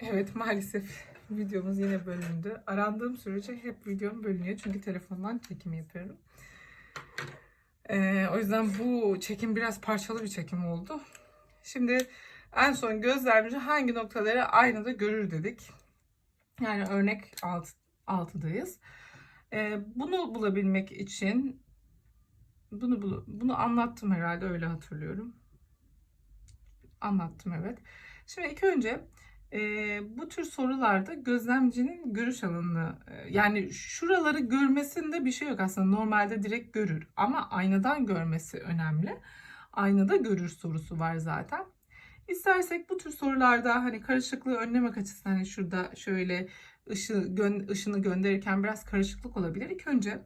Evet maalesef videomuz yine bölündü. Arandığım sürece hep videom bölünüyor. Çünkü telefondan çekim yapıyorum. Ee, o yüzden bu çekim biraz parçalı bir çekim oldu. Şimdi en son gözlemci hangi noktaları aynada görür dedik. Yani örnek alt, 6'dayız. Ee, bunu bulabilmek için bunu bunu anlattım herhalde öyle hatırlıyorum. Anlattım evet. Şimdi ilk önce e, bu tür sorularda gözlemcinin görüş alanını e, yani şuraları görmesinde bir şey yok aslında normalde direkt görür ama aynadan görmesi önemli. Aynada görür sorusu var zaten. İstersek bu tür sorularda hani karışıklığı önlemek açısından hani şurada şöyle ışı, gön, ışını gönderirken biraz karışıklık olabilir. İlk önce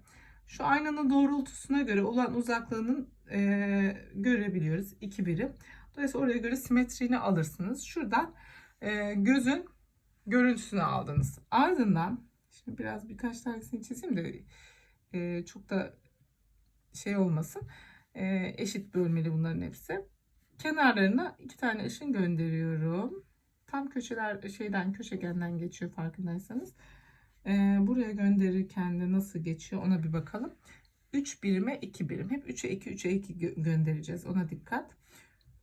şu aynanın doğrultusuna göre olan uzaklığının e, görebiliyoruz. 2 birim. Dolayısıyla oraya göre simetriğini alırsınız. Şuradan e, gözün görüntüsünü aldınız. Ardından şimdi biraz birkaç tanesini çizeyim de e, çok da şey olmasın. E, eşit bölmeli bunların hepsi. Kenarlarına iki tane ışın gönderiyorum. Tam köşeler şeyden köşegenden geçiyor farkındaysanız. E, buraya gönderirken de nasıl geçiyor ona bir bakalım. 3 birime 2 birim. Hep 3'e 2 3'e 2 gö- göndereceğiz. Ona dikkat.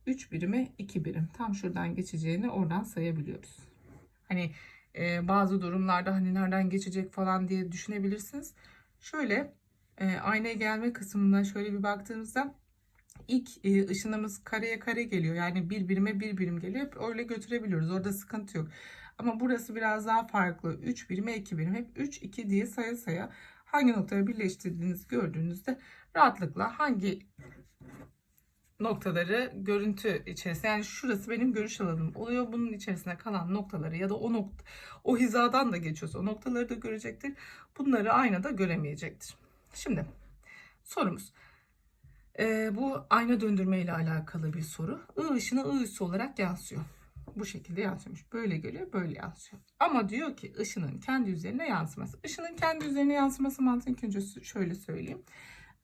3 birime 2 birim. Tam şuradan geçeceğini oradan sayabiliyoruz. Hani e, bazı durumlarda hani nereden geçecek falan diye düşünebilirsiniz. Şöyle e, aynaya gelme kısmına şöyle bir baktığımızda ilk e, ışınımız kareye kare geliyor. Yani bir birime bir birim geliyor. Öyle götürebiliyoruz. Orada sıkıntı yok. Ama burası biraz daha farklı. 3 birime 2 birim. Hep 3 2 diye saya saya hangi noktaya birleştirdiğinizi gördüğünüzde rahatlıkla hangi noktaları görüntü içerisinde yani şurası benim görüş alanım oluyor. Bunun içerisine kalan noktaları ya da o nokta o hizadan da geçiyorsa o noktaları da görecektir. Bunları aynada göremeyecektir. Şimdi sorumuz. Ee, bu ayna döndürme ile alakalı bir soru. I ışını I üssü olarak yansıyor. Bu şekilde yansıyormuş. Böyle geliyor, böyle yansıyor. Ama diyor ki ışının kendi üzerine yansıması. Işının kendi üzerine yansıması mantığını önce şöyle söyleyeyim.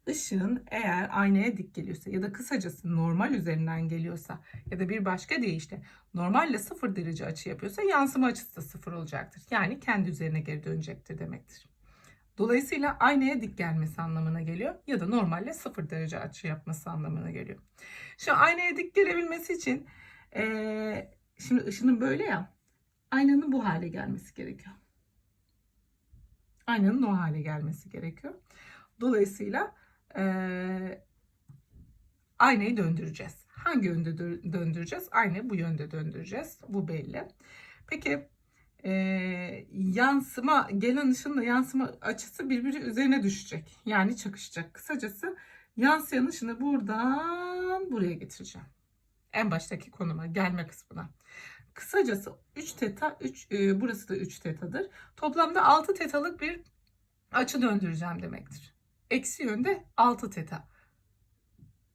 Işığın eğer aynaya dik geliyorsa ya da kısacası normal üzerinden geliyorsa ya da bir başka deyişle normalle sıfır derece açı yapıyorsa yansıma açısı da sıfır olacaktır. Yani kendi üzerine geri dönecektir demektir. Dolayısıyla aynaya dik gelmesi anlamına geliyor ya da normalle sıfır derece açı yapması anlamına geliyor. Şu aynaya dik gelebilmesi için eee, şimdi ışının böyle ya aynanın bu hale gelmesi gerekiyor. Aynanın o hale gelmesi gerekiyor. Dolayısıyla eee, aynayı döndüreceğiz. Hangi yönde dö- döndüreceğiz? Aynayı bu yönde döndüreceğiz. Bu belli. Peki eee, yansıma gelen ışınla yansıma açısı birbiri üzerine düşecek. Yani çakışacak. Kısacası yansıyan ışını buradan buraya getireceğim. En baştaki konuma gelme kısmına. Kısacası 3 teta 3 e, burası da 3 tetadır. Toplamda 6 tetalık bir açı döndüreceğim demektir. Eksi yönde 6 teta.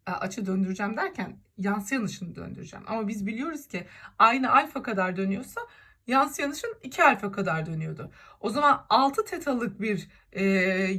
E, Açı döndüreceğim derken yansıyan ışını döndüreceğim. Ama biz biliyoruz ki aynı alfa kadar dönüyorsa yansıyan ışın 2 alfa kadar dönüyordu. O zaman 6 tetalık bir e,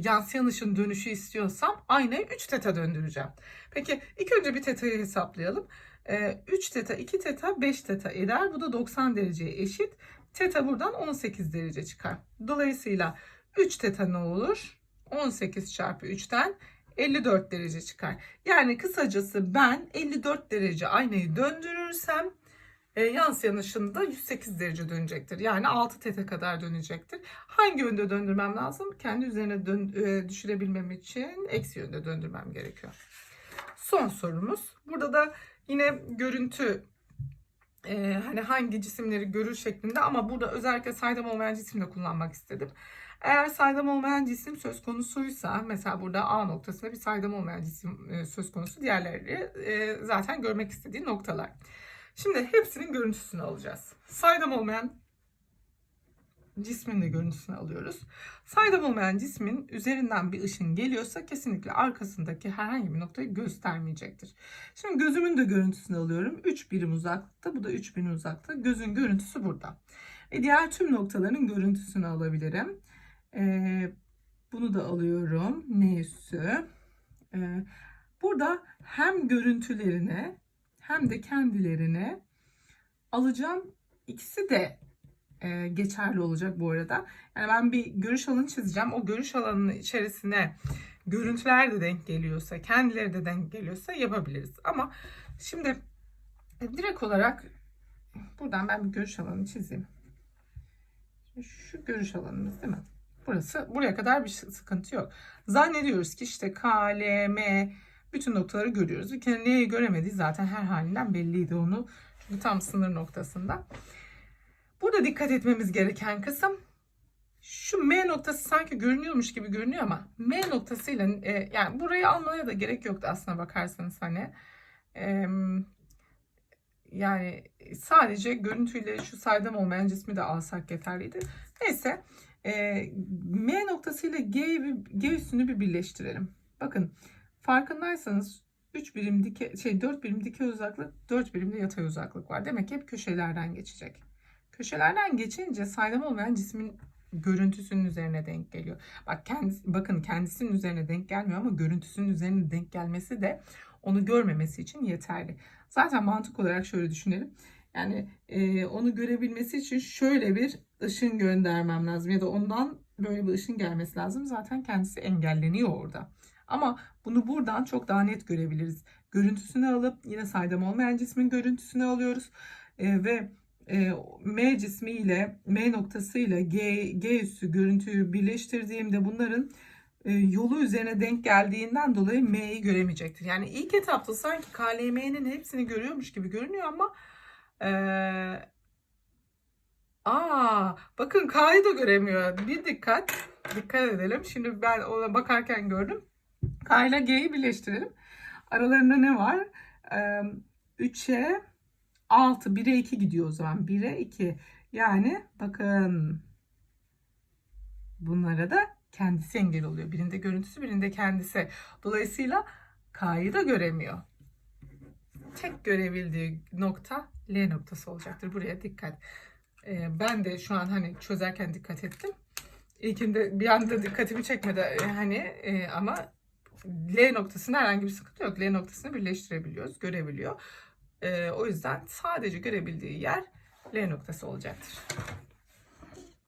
yansıyan ışın dönüşü istiyorsam aynayı 3 teta döndüreceğim. Peki ilk önce bir tetayı hesaplayalım. E, 3 teta, 2 teta, 5 teta eder. Bu da 90 dereceye eşit. Teta buradan 18 derece çıkar. Dolayısıyla 3 teta ne olur? 18 çarpı 3'ten 54 derece çıkar. Yani kısacası ben 54 derece aynayı döndürürsem e, yansıyan ışın da 108 derece dönecektir. Yani 6 teta kadar dönecektir. Hangi yönde döndürmem lazım? Kendi üzerine dön, e, düşürebilmem için eksi yönde döndürmem gerekiyor. Son sorumuz. Burada da yine görüntü e, hani hangi cisimleri görür şeklinde ama burada özellikle saydam olmayan cisimle kullanmak istedim. Eğer saydam olmayan cisim söz konusuysa mesela burada A noktasında bir saydam olmayan cisim e, söz konusu diğerleri e, zaten görmek istediği noktalar. Şimdi hepsinin görüntüsünü alacağız. Saydam olmayan cismin de görüntüsünü alıyoruz. Saydam olmayan cismin üzerinden bir ışın geliyorsa kesinlikle arkasındaki herhangi bir noktayı göstermeyecektir. Şimdi gözümün de görüntüsünü alıyorum. 3 birim uzaklıkta. Bu da 3 birim uzakta. Gözün görüntüsü burada. Ve diğer tüm noktaların görüntüsünü alabilirim. Ee, bunu da alıyorum. Ne. Ee, burada hem görüntülerini hem de kendilerini alacağım. İkisi de e, geçerli olacak bu arada. Yani ben bir görüş alanı çizeceğim. O görüş alanının içerisine görüntüler de denk geliyorsa, kendileri de denk geliyorsa yapabiliriz. Ama şimdi e, direkt olarak buradan ben bir görüş alanı çizeyim. Şu görüş alanımız değil mi? Burası buraya kadar bir sıkıntı yok. Zannediyoruz ki işte K, L, M bütün noktaları görüyoruz. Bir kere neyi göremediği zaten her halinden belliydi onu. Çünkü tam sınır noktasında. Burada dikkat etmemiz gereken kısım şu M noktası sanki görünüyormuş gibi görünüyor ama M noktasıyla e, yani burayı almaya da gerek yoktu aslına bakarsanız hani. E, yani sadece görüntüyle şu saydam olmayan cismi de alsak yeterliydi. Neyse e, M noktasıyla G, G üstünü bir birleştirelim. Bakın farkındaysanız 3 birim dike şey 4 birim dikey uzaklık 4 birim de yatay uzaklık var. Demek ki hep köşelerden geçecek. Köşelerden geçince saydam olmayan cismin görüntüsünün üzerine denk geliyor. Bak kendisi, bakın kendisinin üzerine denk gelmiyor ama görüntüsünün üzerine denk gelmesi de onu görmemesi için yeterli. Zaten mantık olarak şöyle düşünelim. Yani e, onu görebilmesi için şöyle bir ışın göndermem lazım ya da ondan böyle bir ışın gelmesi lazım. Zaten kendisi engelleniyor orada. Ama bunu buradan çok daha net görebiliriz. Görüntüsünü alıp yine saydam olmayan cismin görüntüsünü alıyoruz. E, ve e, M cismi ile M noktası ile G, G üssü görüntüyü birleştirdiğimde bunların e, yolu üzerine denk geldiğinden dolayı M'yi göremeyecektir. Yani ilk etapta sanki KLM'nin hepsini görüyormuş gibi görünüyor ama e, aa bakın K'yı da göremiyor. Bir dikkat. Dikkat edelim. Şimdi ben ona bakarken gördüm. K ile G'yi birleştirelim. Aralarında ne var? E, 3'e 6, 1'e 2 gidiyor o zaman. 1'e 2. Yani bakın bunlara da kendisi engel oluyor. Birinde görüntüsü, birinde kendisi. Dolayısıyla K'yı da göremiyor. Tek görebildiği nokta L noktası olacaktır. Buraya dikkat. Ee, ben de şu an hani çözerken dikkat ettim. İlkinde bir anda dikkatimi çekmedi e, hani e, ama L noktasında herhangi bir sıkıntı yok. L noktasını birleştirebiliyoruz, görebiliyor. Ee, o yüzden sadece görebildiği yer L noktası olacaktır.